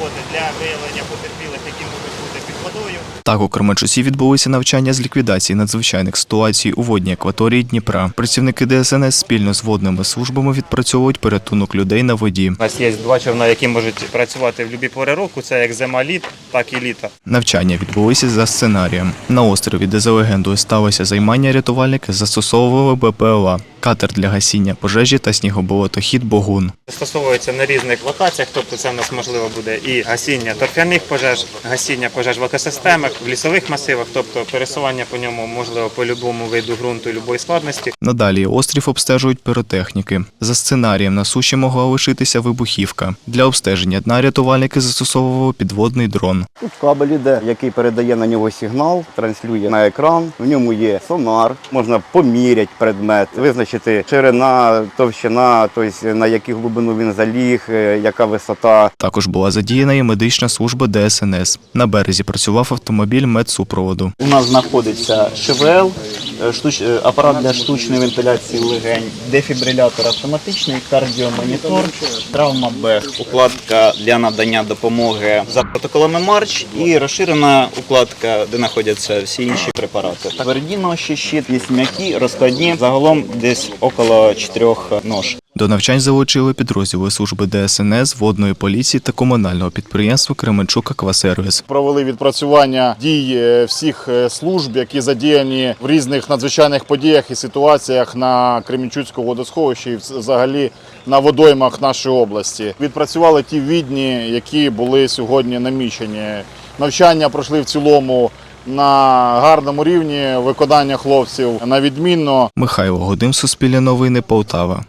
роботи для виявлення потерпілих, які можуть бути під водою. Так у Кременчусі відбулися навчання з ліквідації надзвичайних ситуацій у водній акваторії Дніпра. Працівники ДСНС спільно з водними службами відпрацьовують порятунок людей на воді. У нас є два човна, які можуть працювати в будь-які пори року. Це як зима літ, так і літо. Навчання відбулися за сценарієм. На острові, де за легендою сталося займання, рятувальники застосовували БПЛА, катер для гасіння пожежі та снігоболотохід Богун. Застосовується на різних локаціях, тобто це в нас можливо буде і гасіння торфяних пожеж, гасіння пожеж в екосистемах, в лісових масивах, тобто пересування по ньому можливо по будь-якому виду ґрунту, любої складності. Надалі острів обстежують піротехніки. За сценарієм на суші могла лишитися вибухівка. Для обстеження дна рятувальники застосовували підводний дрон. Тут кабель іде, який передає на нього сигнал, транслює на екран. В ньому є сонар, можна поміряти предмет, визначити ширина, товщина, тобто на яку глибину він заліг, е, яка висота. Також була задіяна і медична служба ДСНС. На березі працював автомобіль медсупроводу. У нас знаходиться ШВЛ, е, штуч... е, апарат для штучної вентиляції легень, дефібрилятор автоматичний, кардіомонітор, травма Б, укладка для надання допомоги за протоколами Марч і розширена укладка, де знаходяться всі інші препарати. Тверді ноші, щит, є м'які, розкладні, загалом десь около чотирьох нож. До навчань залучили підрозділи служби ДСНС, водної поліції та комунального підприємства Кременчук Аквасервіс. Провели відпрацювання дій е, всіх е, служб, які задіяні в різних надзвичайних подіях і ситуаціях на Кремінчуцькому водосховищі і взагалі на водоймах нашої області. Відпрацювали ті відні, які були сьогодні намічені. Навчання пройшли в цілому на гарному рівні виконання хлопців на відмінно. Михайло Годим, Суспільне новини, Полтава.